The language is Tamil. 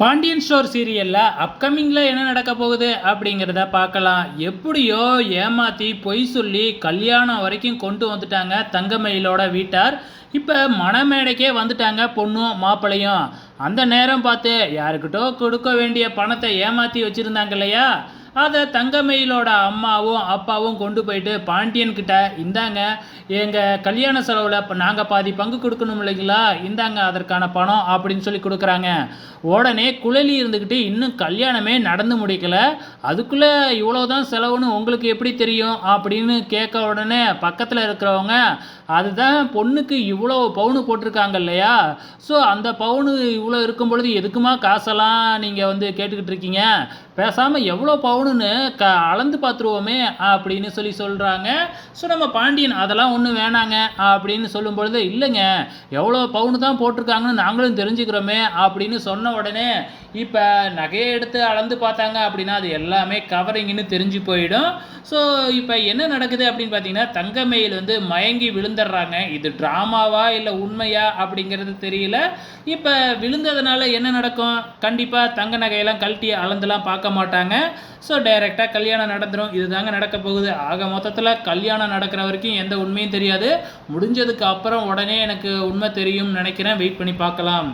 பாண்டியன் ஸ்டோர் சீரியலில் அப்கமிங்கில் என்ன நடக்க போகுது அப்படிங்கிறத பார்க்கலாம். எப்படியோ ஏமாற்றி பொய் சொல்லி கல்யாணம் வரைக்கும் கொண்டு வந்துட்டாங்க தங்கமயிலோட வீட்டார். இப்போ மணமேடைக்கே வந்துட்டாங்க பொண்ணும் மாப்பிள்ளையும் அந்த நேரம் பார்த்து யாருக்கிட்டோ கொடுக்க வேண்டிய பணத்தை ஏமாற்றி வச்சுருந்தாங்க இல்லையா? அதை தங்கமயிலோட அம்மாவும் அப்பாவும் கொண்டு போயிட்டு பாண்டியன்கிட்ட இந்தாங்க எங்கள் கல்யாண செலவில் இப்போ நாங்கள் பாதி பங்கு கொடுக்கணும் இல்லைங்களா? இந்தாங்க அதற்கான பணம் அப்படின்னு சொல்லி கொடுக்குறாங்க. உடனே குழலி இருந்துக்கிட்டு இன்னும் கல்யாணமே நடந்து முடிக்கல. அதுக்குள்ளே இவ்வளோ தான் செலவுன்னு உங்களுக்கு எப்படி தெரியும்? அப்படின்னு கேட்க உடனே பக்கத்தில் இருக்கிறவங்க அதுதான் பொண்ணுக்கு இவ்வளோ பவுனு போட்டிருக்காங்க இல்லையா? ஸோ அந்த பவுனு இவ்வளோ இருக்கும் பொழுது எதுக்குமா காசெல்லாம் நீங்கள் வந்து கேட்டுக்கிட்டு இருக்கீங்க? பேசாமல் எவ்வளோ பவுனுன்னு க அளந்து பார்த்துருவோமே அப்படின்னு சொல்லி சொல்கிறாங்க ஸோ நம்ம பாண்டியன் அதெல்லாம் ஒன்றும் வேணாங்க அப்படின்னு சொல்லும் பொழுது இல்லைங்க எவ்வளோ பவுனு தான் போட்டிருக்காங்கன்னு நாங்களும் தெரிஞ்சுக்கிறோமே அப்படின்னு சொன்ன உடனே இப்போ நகையை எடுத்து அளந்து பார்த்தாங்க அப்படின்னா அது எல்லாமே கவரிங்னு தெரிஞ்சு போயிடும். ஸோ இப்போ என்ன நடக்குது அப்படின்னு பார்த்தீங்கன்னா தங்கமயில் வந்து மயங்கி விழுந்துடுறாங்க. இது ட்ராமாவா இல்லை உண்மையா அப்படிங்கிறது தெரியல. இப்போ விழுந்ததுனால என்ன நடக்கும்? கண்டிப்பாக தங்க நகையெல்லாம் கழட்டி அளந்துலாம் பார்க்க மாட்டாங்க. ஸோ டைரெக்டாக கல்யாணம் நடந்துடும் இதுதாங்க நடக்க போகுது. ஆக மொத்தத்தில் கல்யாணம் நடக்கிற வரைக்கும் எந்த உண்மையும் தெரியாது. முடிஞ்சதுக்கு அப்புறம் உடனே எனக்கு உண்மை தெரியும்னு நினைக்கிறேன். வெயிட் பண்ணி பார்க்கலாம்.